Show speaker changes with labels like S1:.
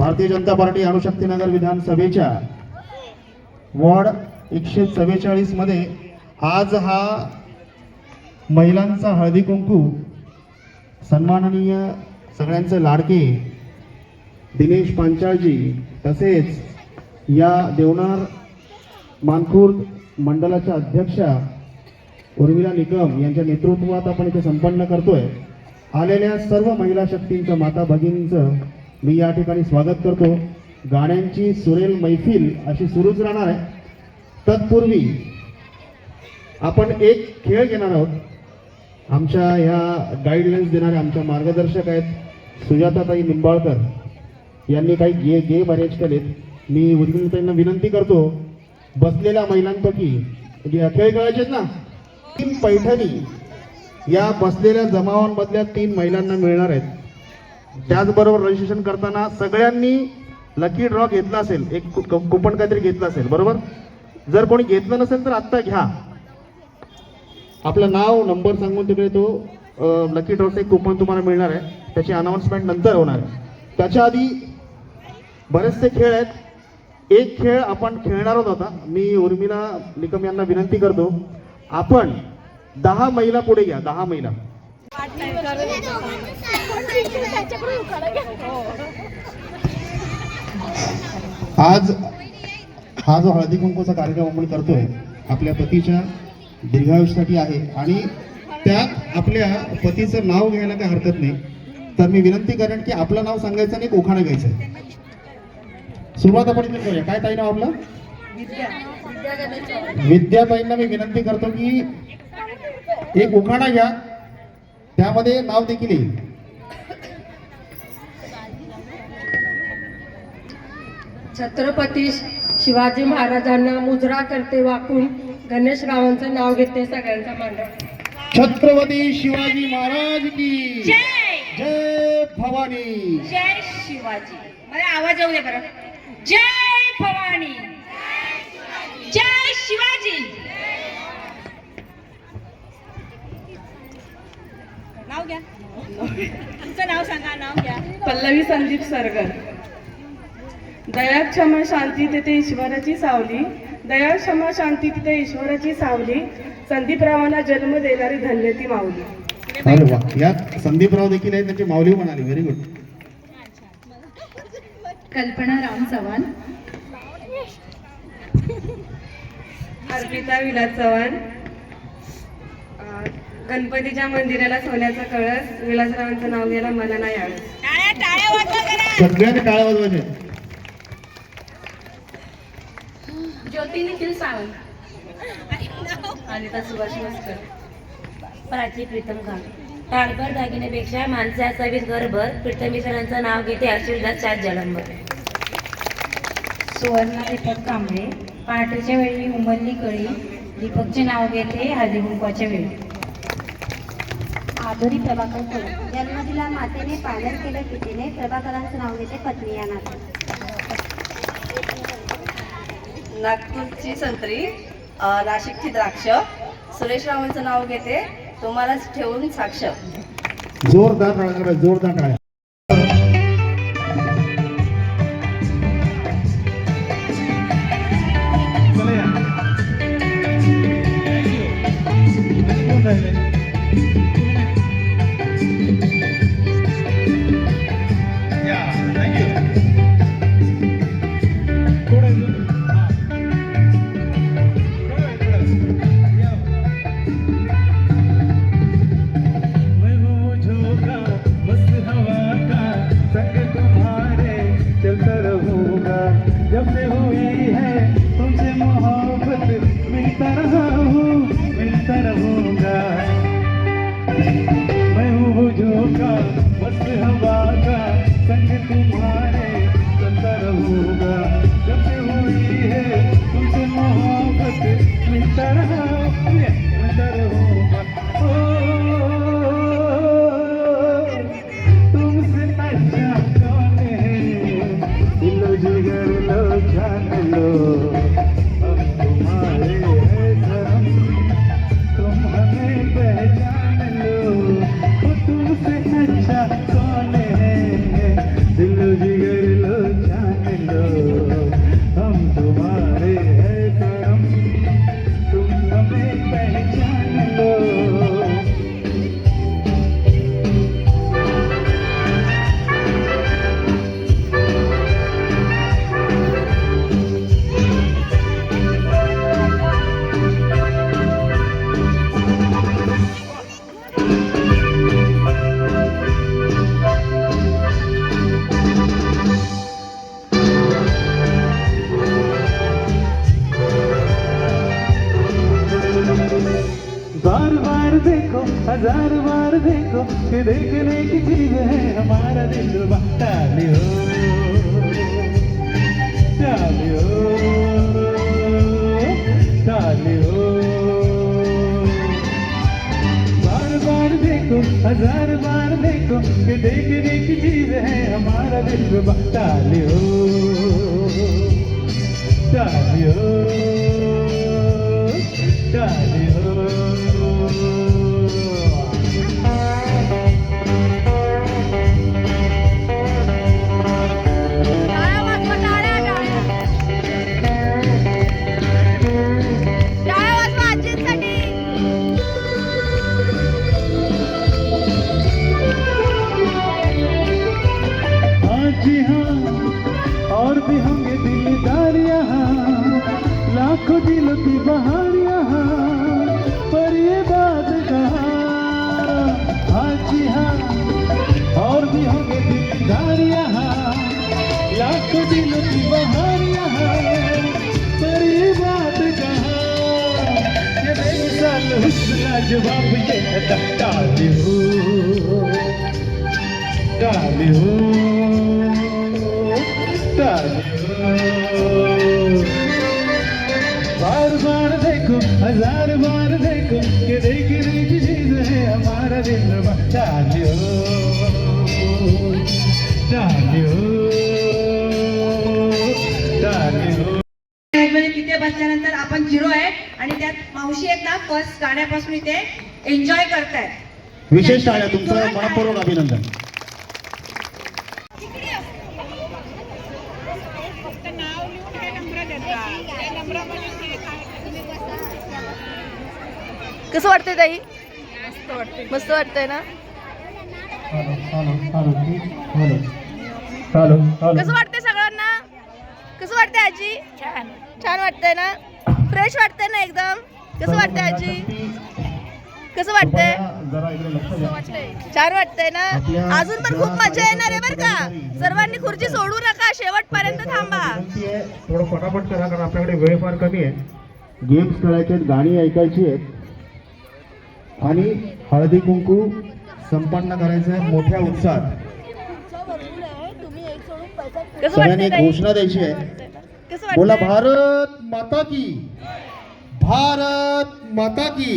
S1: Bharatiya Janata party अणुशक्तीनगर विधानसभेच्या ward एकशे चव्वेचाळीसमध्ये आज हा महिलांचा हळदी कुंकू सन्माननीय सगळ्यांचे लाडके दिनेश पांचाळजी तसेच या देवनार मानखुर्द मंडळाच्या अध्यक्षा उर्मिला निकम यांच्या नेतृत्वात आपण इथे संपन्न करतोय. आलेल्या सर्व महिला शक्तींचं माता भगिनींचं मी या ठिकाणी स्वागत करतो. गाण्यांची सुरेल मैफिल अशी सुरूच राहणार आहे. तत्पूर्वी आपण एक खेळ घेणार आहोत. आमच्या ह्या गाईडलाईन्स देणारे आमच्या मार्गदर्शक आहेत सुजाताताई निंबाळकर. यांनी काही गे गेम अरेंज केलेत. मी उर्मिलताईंना विनंती करतो बसलेल्या महिलांपैकी म्हणजे खेळ खेळायचे आहेत ना? तीन पैठणी या बसलेल्या जमावांमधल्या तीन महिलांना मिळणार आहेत. त्याचबरोबर रजिस्ट्रेशन करताना सगळ्यांनी लकी ड्रॉ घेतला असेल. एक कुपन काहीतरी घेतलं असेल. बरोबर? जर कोणी घेतलं नसेल तर आत्ता घ्या. आपलं नाव नंबर सांगून तिकडे तो लकी ड्रॉचं एक कुपन तुम्हाला मिळणार आहे. त्याची अनाऊन्समेंट नंतर होणार आहे. त्याच्या आधी बरेचसे खेळ आहेत. एक खेळ आपण खेळणार आहोत होता मी उर्मिला निकम यांना विनंती करतो आपण दहा महिला पुढे घ्या. दहा महिला आज हा जो हळदी कुंकूचा कार्यक्रम आपण करतोय आपल्या पतीच्या दीर्घायुष्यासाठी आहे. आणि त्यात आपल्या पतीचं नाव घ्यायला काही हरकत नाही. तर मी विनंती करेन की आपलं नाव सांगायचं आणि एक घ्यायचं. सुरुवात आपण इथे करूया. काय ताई नाव आपलं? विद्याताईंना मी विनंती करतो की एक उखाणा घ्या. त्यामध्ये नाव देखील येईल.
S2: छत्रपती शिवाजी महाराजांना मुजरा करते वाकून गणेशरावांचं नाव घेते सगळ्यांचा मांडव.
S1: छत्रपती शिवाजी महाराज की
S3: जय!
S1: जय भवानी.
S3: जय शिवाजी. मला आवाज येऊ दे बरं. जय भवानी. जय शिवाजी नाव घ्या तुमचं नाव सांगा नाव घ्या.
S4: पल्लवी संदीप सरगर. दया क्षमा शांती तिथे ईश्वराची सावली. दया क्षमा शांती तिथे ईश्वराची सावली. संदीपरावांना जन्म देणारी धन्य ती माऊली.
S1: अरे वा. यात संदीपराव देखील आहेत त्यांची माऊली म्हणाली. व्हेरी गुड
S5: कल्पना राम चव्हाण.
S4: अर्पिता विलास चव्हाण. गणपतीच्या मंदिराला सोन्याचा कळस विलासरावांचं नाव घ्यायला मला नाही
S3: करा
S1: सगळ्यांनी टाळ्या वाजवायचे.
S5: ज्योती निखिल सावंत.
S4: अनिता सुभाष मस्कर
S6: प्राची प्रीतम खान. ताडभर दागिन्यापेक्षा माणसे असावीत घरभर. प्रीतमेश्वरांचं नाव घेते अश्विरदास चार जलंबर.
S5: सुवर्णा दीपक कांबळे. पहाटेच्या वेळी उमलली कळी. दीपकचे नाव घेते हळदी कुंकवाच्या वेळी.
S7: आधुरी प्रभाकर कोळी जन्म दिला मातेने पालन केलं पितेने प्रभाकरांचं नाव घेते पत्नी या नाते.
S4: नागपूरची संत्री नाशिकची द्राक्ष. सुरेश रावांचं नाव घेते तुम्हालाच ठेवून साक्ष.
S1: जोरदार जोरदार
S8: मस्त हज़ार बार देखो कि देखने की चीज़ है, हमारा दिल डाली बार बार देखो, हज़ार बार देखो कि देखने की चीज़ है, हमारा दिल डाली हो डाली हो लाखों दिलों की बहार यहाँ पर ये बात कहा? जी हाँ और भी होंगे दिलदार यहाँ लाखों दिलों की बहार यहाँ पर ये बात कहा? जवाब ये डाली हो डाली हो डाली हो बार बार देखो हजार बार देखो कि देखने की चीज है हमारा दिल डाली हो डाली हो डाली हो
S3: म्हणजे तिथे बसल्यानंतर आपण झिरो आहे आणि त्यात मावशी आहेत ना फर्स्ट गाण्यापासून इथे एन्जॉय करतायत.
S1: विशेष टाळ्या तुमचं मनपूर्वक अभिनंदन.
S3: कसं वाटतंय ताई? मस्त वाटतंय. ना? कसं वाटतंय सगळ्यांना? कसं वाटतंय आजी? छान. छान वाटतंय ना? फ्रेश वाटतंय ना एकदम? कसं वाटतंय आजी? कसं वाटतंय?
S1: जरा इकडे लक्ष द्या
S3: छान वाटतंय ना? अजून पण खूप मजा येणार आहे बरं का? सर्वांनी खुर्ची सोडू नका शेवटपर्यंत थांबा.
S1: थोडं पटापट करा कारण आपल्याकडे वेळ फार कमी आहे. गेम्स खेळायचे आहेत गाणी ऐकायची आहेत. आणि हळदी कुंकू संपन्न करायचं आहे मोठ्या उत्साहात. सगळ्यांनी? घोषणा द्यायची आहे. बोला भारत माता की. भारत माता की.